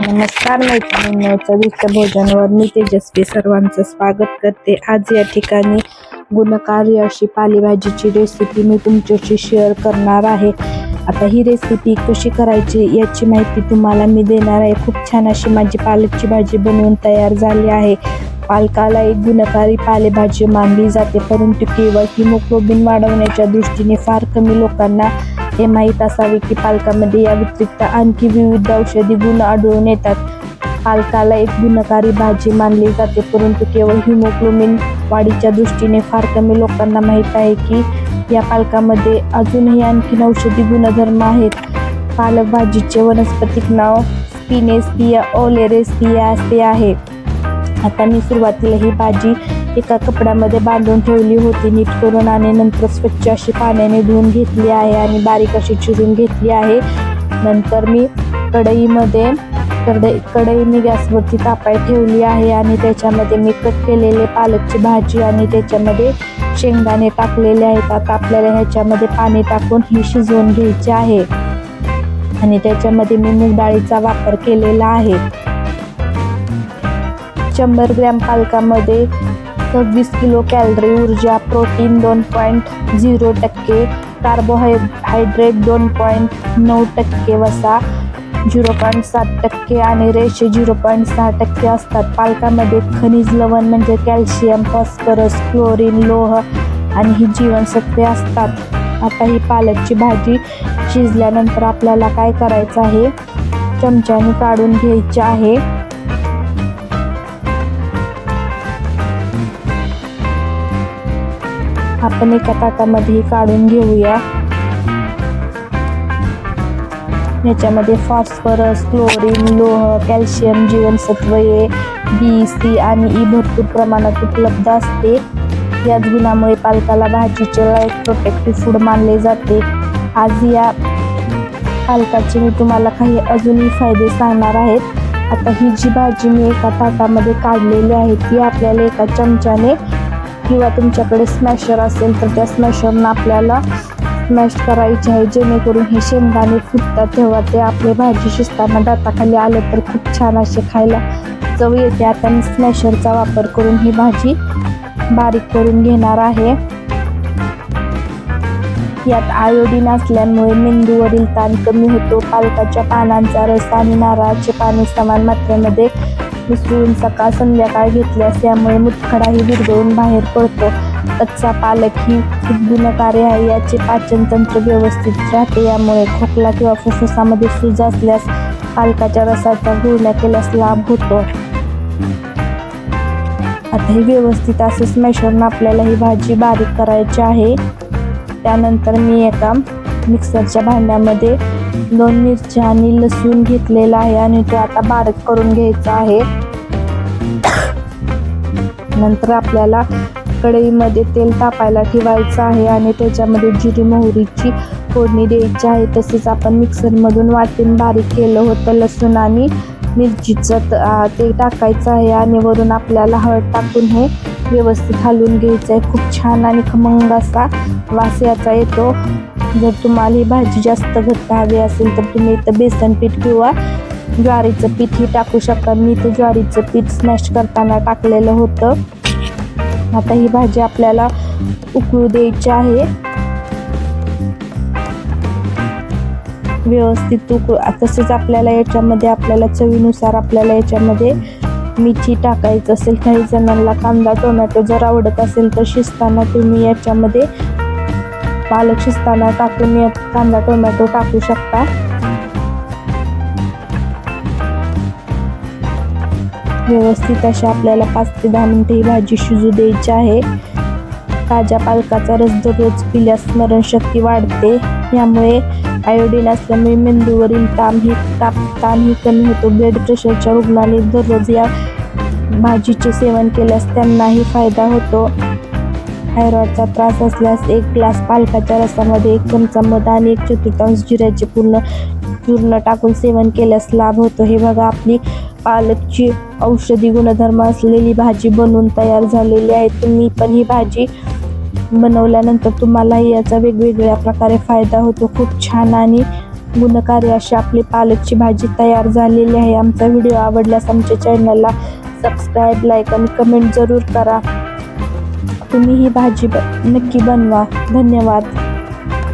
नमस्कार मैत्रिणींनो चविष्ट भोजनवर मी तेजस्वी सर्वांचं स्वागत करते. आज या ठिकाणी गुणकारी अशी पालेभाजीची रेसिपी मी तुमच्याशी शेअर करणार आहे. आता ही रेसिपी कशी करायची याची माहिती तुम्हाला मी देणार आहे. खूप छान अशी माझी पालकची भाजी बनवून तयार झाली आहे. पालकाला एक गुणकारी पालेभाजी मानली जाते परंतु केवळ हिमोग्लोबिन वाढवण्याच्या दृष्टीने फार कमी लोकांना हे माहीत असावे की पालकामध्ये या व्यतिरिक्त आणखी विविध औषधी गुण आढळून येतात. पालकाला एक गुणकारी भाजी मानली जाते परंतु केवळ हिमोग्लोबिन वाढीच्या दृष्टीने फार कमी लोकांना माहीत आहे की या पालकामध्ये अजूनही आणखीन औषधी गुणधर्म आहेत. पालक भाजीचे वनस्पतिक नाव स्पिनेसिया ओलेरेसिया असे आहे. आता मी सुरुवातीला ही भाजी एका कपड्यामध्ये बांधून ठेवली होती. नीट करून आणि नंतर स्वच्छ अशी पाण्याने धुवून घेतली आहे आणि बारीक अशी चिरून घेतली आहे. नंतर मी कढईमध्ये कढई कढई मी गॅसवरती तापाय ठेवली आहे आणि त्याच्यामध्ये मी कट केलेले पालकची भाजी आणि त्याच्यामध्ये शेंगदाणे टाकलेले आहेत. आता आपल्याला ह्याच्यामध्ये पाणी टाकून ही शिजवून घ्यायची आहे. आणि त्याच्यामध्ये मी मूग डाळीचा वापर केलेला आहे. शंभर ग्रॅम पालकामध्ये सव्वीस किलो कॅलरी ऊर्जा प्रोटीन दोन पॉईंट झिरो टक्के कार्बोहायड्रेट दोन पॉईंट नऊ टक्के वसा झिरो पॉईंट सात टक्के आणि रेशे झिरो पॉईंट सहा टक्के असतात. पालकामध्ये खनिज लवण म्हणजे कॅल्शियम फॉस्फरस क्लोरीन लोह आणि ही जीवनसत्वे असतात. आता ही पालकची भाजी शिजल्यानंतर आपल्याला काय करायचं आहे? चमच्याने काढून घ्यायची आहे. आपण एका ताटामध्ये काढून घेऊया. याच्यामध्ये फॉस्फरस क्लोरीन लोह कॅल्शियम जीवनसत्व ए बी सी आणि ई भरपूर प्रमाणात उपलब्ध असते. याच गुणामुळे पालकाला भाजीचे लाईफ प्रोटेक्टिव्ह फूड मानले जाते. आज या पालकाचे मी तुम्हाला काही अजूनही फायदे सांगणार आहेत. आता ही जी भाजी मी एका ताटामध्ये काढलेली आहे ती आपल्याला एका चमच्याने किंवा तुमच्याकडे स्मॅशर असेल तर त्या स्मॅशरनं आपल्याला स्मॅश करायचे आहे. जेणेकरून हे शेंगदाणे फुटतात. तेव्हा ते आपले भाजी शिजताना दाताखाली आलं तर खूप छान असे खायला चव येते. आता मी स्मॅशरचा वापर करून ही भाजी बारीक करून घेणार आहे. यात आयोडीन असल्यामुळे मेंदूवरील ताण कमी होतो. पालकाच्या पानांचा रस आणि नारळाचे पाणी समान मात्रेमध्ये मिसळून सकाळ संध्याकाळ घेतल्यास यामुळे मुतखडाही विरघळून बाहेर पडतो. कच्चा पालक ही खूप गुणकारी आहे याचे पाचनतंत्र व्यवस्थित राहते. यामुळे खोकला किंवा फुफ्फुसामध्ये सूज असल्यास पालकाच्या रसाचा गुळण्या केल्यास लाभ होतो. आता ही व्यवस्थित असं स्मॅशरनं आपल्याला ही भाजी बारीक करायची आहे. त्यानंतर मी एका मिक्सरच्या भांड्यामध्ये दोन मिरच्या आणि लसूण घेतलेला आहे आणि तो आता बारीक करून घ्यायचा आहे. नंतर आपल्याला कढईमध्ये तेल तापायला ठेवायचं आहे आणि त्याच्यामध्ये जिरी मोहरीची फोडणी द्यायची आहे. तसेच आपण मिक्सरमधून वाटून बारीक केलं होतं लसूण आणि मिरचीचं ते टाकायचं आहे आणि वरून आपल्याला हळद टाकून हे व्यवस्थित हलवून घ्यायचं आहे. खूप छान आणि खमंग असा वास याचा येतो. जर तुम्हाला ही भाजी जास्त घट्ट हवी असेल तर तुम्ही इथं बेसन पीठ किंवा ज्वारीचं पीठही टाकू शकता. मी इथं ज्वारीचं पीठ स्मॅश करताना टाकलेलं होतं. आता ही भाजी आपल्याला उकळू द्यायची आहे. व्यवस्थित उकळू तसेच आपल्याला याच्यामध्ये आपल्याला चवीनुसार आपल्याला याच्यामध्ये मिरची टाकायचं असेल काही जणांना कांदा टोमॅटो जर आवडत असेल तर शिजताना तुम्ही याच्यामध्ये पालक शिजताना टाकून यात कांदा टोमॅटो टाकू शकता. व्यवस्थित अशी आपल्याला पाच ते दहा मिनिटे ही भाजी शिजू द्यायची आहे. ताज्या पालकाचा रस दररोज पिल्यास स्मरणशक्ती वाढते. यामुळे आयोडीन असल्यामुळे मेंदूवरील ताण ही ताप ताणही कमी होतो. ब्लड प्रेशरच्या रुग्णांनी दररोज या भाजीचे सेवन केल्यास त्यांनाही फायदा होतो. थायरॉइडचा त्रास असल्यास एक ग्लास पालकाच्या रसामध्ये एक चमचा मध आणि एक चतुर्थांश जिऱ्याचे पूर्ण चूर्ण टाकून सेवन केल्यास लाभ होतो. हे बघा आपली पालकची औषधी गुणधर्म असलेली भाजी बनवून तयार झालेली आहे. तुम्ही पण ही भाजी बनवल्यानंतर तुम्हालाही याचा वेगवेगळ्या प्रकारे फायदा होतो. खूप छान आणि गुणकारी अशी आपली पालकची भाजी तयार झालेली आहे. आमचा व्हिडिओ आवडल्यास आमच्या चॅनलला सबस्क्राईब लाईक आणि कमेंट जरूर करा. तुम्ही ही भाजी ब- नक्की बनवा. धन्यवाद.